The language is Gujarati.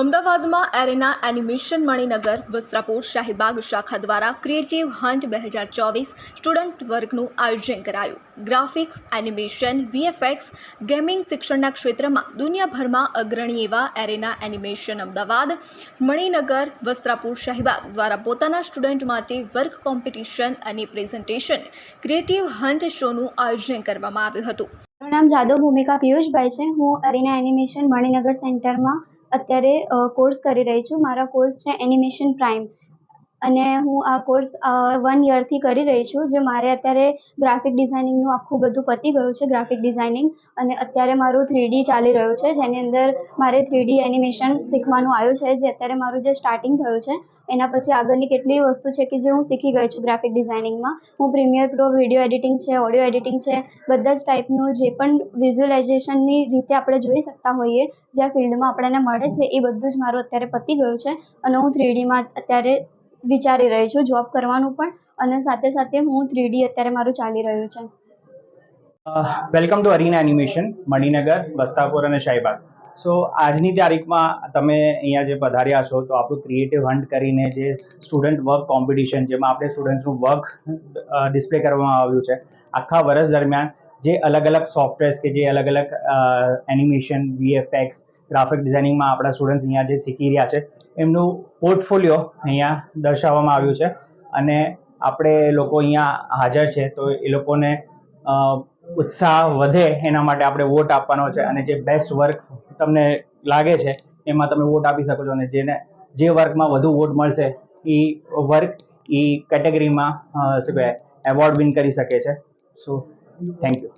અમદાવાદમાં એરેના એનિમેશન મણિનગર, વસ્ત્રાપુર, શાહીબાગ શાખા દ્વારા ક્રિએટિવ હન્ટ બે હજાર ચોવીસ સ્ટુડન્ટ વર્ગનું આયોજન કરાયું. ગ્રાફિક્સ, એનિમેશન, વીએફએક્સ, ગેમિંગ શિક્ષણના ક્ષેત્રમાં દુનિયાભરમાં અગ્રણી એવા એરેના એનિમેશન અમદાવાદ, મણિનગર, વસ્ત્રાપુર, શાહીબાગ દ્વારા પોતાના સ્ટુડન્ટ માટે વર્ક કોમ્પિટિશન અને પ્રેઝન્ટેશન ક્રિએટિવ હન્ટ શોનું આયોજન કરવામાં આવ્યું હતું. મારું નામ જાદવ ભૂમિકા પિયુષભાઈ છે. હું અરીના એનિમેશન મણિનગર સેન્ટરમાં અત્યારે કોર્સ કરી રહી છું. મારા કોર્સ છે એનિમેશન પ્રાઇમ અને હું આ કોર્સ વન યરથી કરી રહી છું, જે મારે અત્યારે ગ્રાફિક ડિઝાઇનિંગનું આખું બધું પતી ગયું છે ગ્રાફિક ડિઝાઇનિંગ અને અત્યારે મારું થ્રીડી ચાલી રહ્યું છે, જેની અંદર મારે થ્રીડી એનિમેશન શીખવાનું આવ્યું છે, જે અત્યારે મારું જે સ્ટાર્ટિંગ થયું છે, એના પછી આગળની કેટલી વસ્તુ છે કે જે હું શીખી ગઈ છું ગ્રાફિક ડિઝાઇનિંગમાં હું પ્રીમિયર પ્રો વીડિયો એડિટિંગ છે ઓડિયો એડિટિંગ છે, બધા જ ટાઈપનું જે પણ વિઝ્યુલાઇઝેશનની રીતે આપણે જોઈ શકતા હોઈએ જે આ ફિલ્ડમાં આપણને મળે છે, એ બધું જ મારું અત્યારે પતી ગયું છે. અને હું થ્રીડીમાં અત્યારે વિચારી રહી છું જોબ કરવાનું પણ. અને સાથે સાથે હું થ્રીડી અત્યારે મારું ચાલી રહ્યું છે. Welcome to Arena Animation Maninagar Vastrapur અને શાહીબાગ. સો આજની તારીખમાં તમે અહીંયા જે પધાર્યા છો, તો આપણું ક્રિએટિવ હન્ટ કરીને જે સ્ટુડન્ટ વર્ક કોમ્પિટિશન જેમાં આપણે સ્ટુડન્ટ્સનું વર્ક ડિસ્પ્લે કરવામાં આવ્યું છે, આખા વર્ષ દરમિયાન જે અલગ અલગ સોફ્ટવેર્સ કે જે અલગ અલગ એનિમેશન વીએફએક્સ ગ્રાફિક ડિઝાઇનિંગમાં આપણા સ્ટુડન્ટ્સ અહીંયા જે શીખી રહ્યા છે, એમનું પોર્ટફોલિયો અહીંયા દર્શાવવામાં આવ્યું છે. અને આપણે લોકો અહીંયા હાજર છે, તો એ લોકોને ઉત્સાહ વધે એના માટે આપણે વોટ આપવાનો છે. અને જે બેસ્ટ વર્ક તમને લાગે છે, એમાં તમે વોટ આપી શકો છો. અને જેને, જે વર્કમાં વધુ વોટ મળશે, એ વર્ક એ કેટેગરીમાં શું કહેવાય એવોર્ડ વિન કરી શકે છે. So thank you